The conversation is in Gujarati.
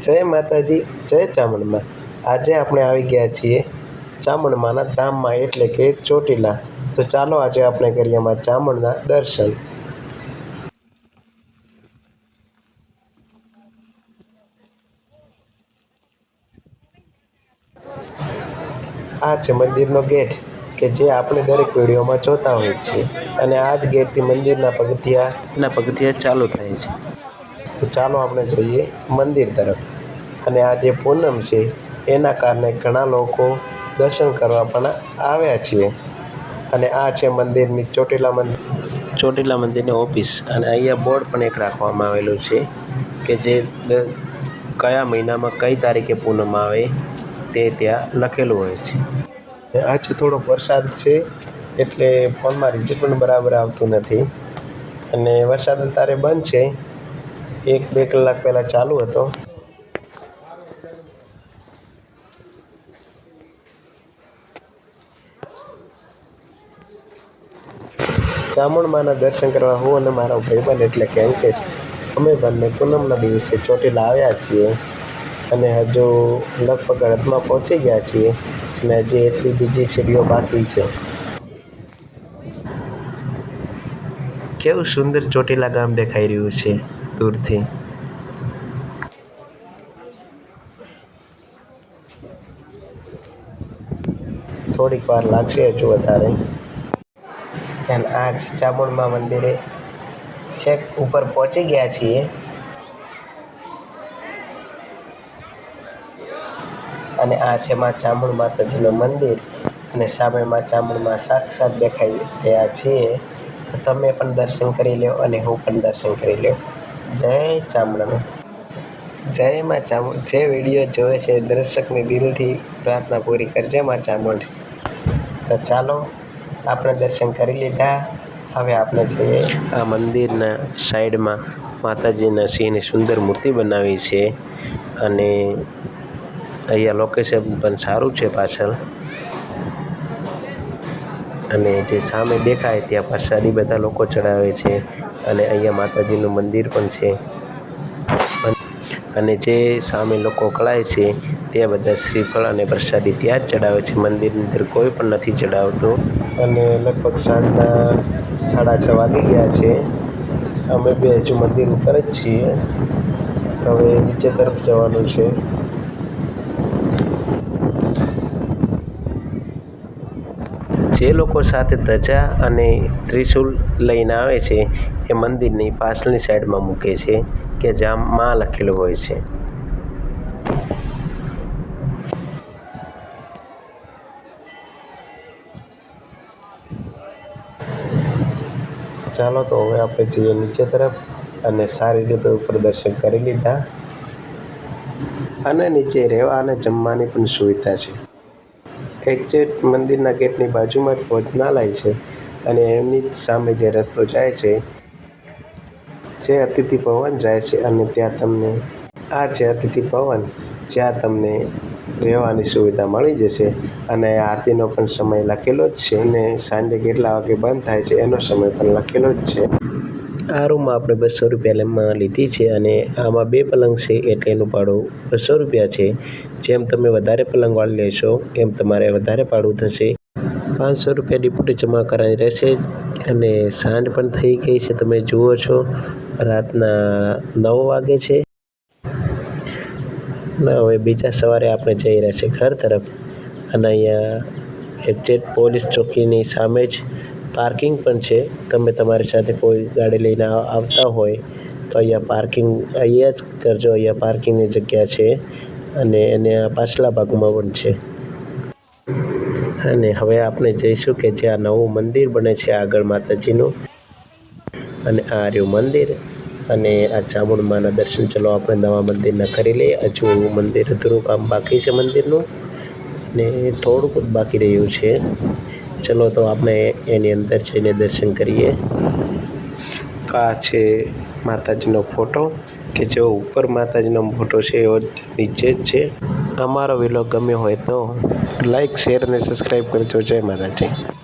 જય માતાજી, જય ચામુંડમાં. આજે આપણે આવી ગયા છીએ ચામુંડમાના ધામમાં, એટલે કે ચોટીલા. તો ચાલો આજે આપણે કરીએ માં ચામુંડના દર્શન. આ છે મંદિરનો ગેટ, કે જે આપણે દરેક વિડીયોમાં જોતા હોઈએ છીએ. અને આ જ ગેટથી મંદિરના પગથિયાના પગથિયા ચાલુ થાય છે. તો ચાલો આપણે જઈએ મંદિર તરફ. અને આ જે પૂનમ છે, એના કારણે ઘણા લોકો દર્શન કરવા પણ આવ્યા છીએ. અને આ છે મંદિરની ચોટીલા મંદિર. ચોટીલા મંદિરની ઓફિસ. અને અહીંયા બોર્ડ પણ એક રાખવામાં આવેલું છે કે જે કયા મહિનામાં કઈ તારીખે પૂનમ આવે તે ત્યાં લખેલું હોય છે. આજે થોડો વરસાદ છે, એટલે ફોનમાં રિઝલ્ટ પણ બરાબર આવતું નથી. અને વરસાદ અત્યારે બંધ છે એક બે કલાક પહેલાં ચાલુ હતો. ચામુંડમાના દર્શન કરવા હું અને મારો ભાઈબંધ એટલે કે અમે બંને પૂનમના દિવસે ચોટીલા આવ્યા છીએ અને હજુ લગભગ અડધમાં પહોંચી ગયા છીએ અને હજી એટલી બીજી સીડીઓ બાકી છે. કેવું સુંદર ચોટીલા ગામ દેખાઈ રહ્યું છે. દૂરથી. થોડીક વાર લાગશે હજુ વધારે. અને આ ચામુંડમાં મંદિરે છેક ઉપર પહોંચી ગયા છીએ. અને આ છે માં ચામુંડ માતાજીનું મંદિર અને સામે માં ચામુંડમાં સાક્ષાત દેખાઈ રહ્યા છીએ. તો તમે પણ દર્શન કરી લો અને હું પણ દર્શન કરી લઉં જય ચામુંડ જય માં ચામુંડ જે વીડિયો જોવે છે દર્શકની દિલથી પ્રાર્થના પૂરી કરજે માં ચામુંડ. તો ચાલો, આપણે દર્શન કરી લીધા. હવે આપણે જઈએ આ મંદિરના સાઈડમાં માતાજીના સિંહની સુંદર મૂર્તિ બનાવી છે અને અહીંયા લોકેશન પણ સારું છે પાછળ. અને જે સામે દેખાય ત્યાં પ્રસાદી બધા લોકો ચડાવે છે. અને અહીંયા માતાજીનું મંદિર પણ છે. અને જે સામે લોકો કળાય છે, તે બધા શ્રીફળ અને પ્રસાદી ત્યાં જ ચડાવે છે. મંદિરની અંદર કોઈ પણ નથી ચડાવતું. અને લગભગ સાંજના સાડા છ વાગી ગયા છે. અમે બે હજુ મંદિર ઉપર જ છીએ. હવે નીચે તરફ જવાનું છે. જે લોકો સાથે ધજા અને ત્રિશૂલ લઈને આવે છે, એ મંદિરની પાછળની સાઈડમાં મૂકે છે કે જ્યાં માં લખેલું હોય છે. ચાલો તો હવે આપણે જઈએ નીચે તરફ અને સારી રીતે ઉપર દર્શન કરી લીધા. અને નીચે રહેવા અને જમવાની પણ સુવિધા છે. એક્ઝેક્ટ મંદિરના ગેટની બાજુમાં જ ભોજનાલય છે અને એમની સામે જે રસ્તો જાય છે, જે અતિથિ ભવન જાય છે અને ત્યાં તમને, આ છે અતિથિ ભવન, જ્યાં તમને રહેવાની સુવિધા મળી જશે અને આરતીનો પણ સમય લખેલો જ છે અને સાંજે કેટલા વાગે બંધ થાય છે એનો સમય પણ લખેલો જ છે. આ રૂમમાં આપણે બસો રૂપિયામાં લીધી છે અને આમાં બે પલંગ છે એટલે એનું ભાડું બસો રૂપિયા છે. જેમ તમે વધારે પલંગવાળી લેશો, એમ તમારે વધારે ભાડું થશે. પાંચસો રૂપિયા ડિપોઝિટ જમા કરાવી રહેશે અને સાંજ પણ થઈ ગઈ છે. તમે જુઓ છો, રાતના નવ વાગે છે. હવે બીજા સવારે આપણે જઈ રહ્યા છીએ ઘર તરફ. અને અહીંયા એક્ઝેટ પોલીસ ચોકીની સામે જ પાર્કિંગ પણ છે. તમે તમારી સાથે કોઈ ગાડી લઈને આવતા હોય તો અહીંયા પાર્કિંગ, અહીંયા જ કરજો. અહીંયા પાર્કિંગની જગ્યા છે અને એને પાછલા ભાગમાં પણ છે. અને હવે આપણે જઈશું કે જ્યાં નવું મંદિર બને છે આગળ માતાજીનું. અને આ રહ્યું મંદિર. અને આ ચામુંડમાના દર્શન ચલો આપણે નવા મંદિરના કરી લઈએ. હજુ મંદિર અધૂરું કામ બાકી છે મંદિરનું. ને થોડુંક જ બાકી રહ્યું છે. ચલો તો આપણે એની અંદર જઈને દર્શન કરીએ. આ છે માતાજીનો ફોટો, કે જેવો ઉપર માતાજીનો ફોટો છે એવો નીચે જ છે. અમારો વિલોગ ગમ્યો હોય તો લાઈક, શેર અને સબસ્ક્રાઈબ કરજો. જય માતાજી.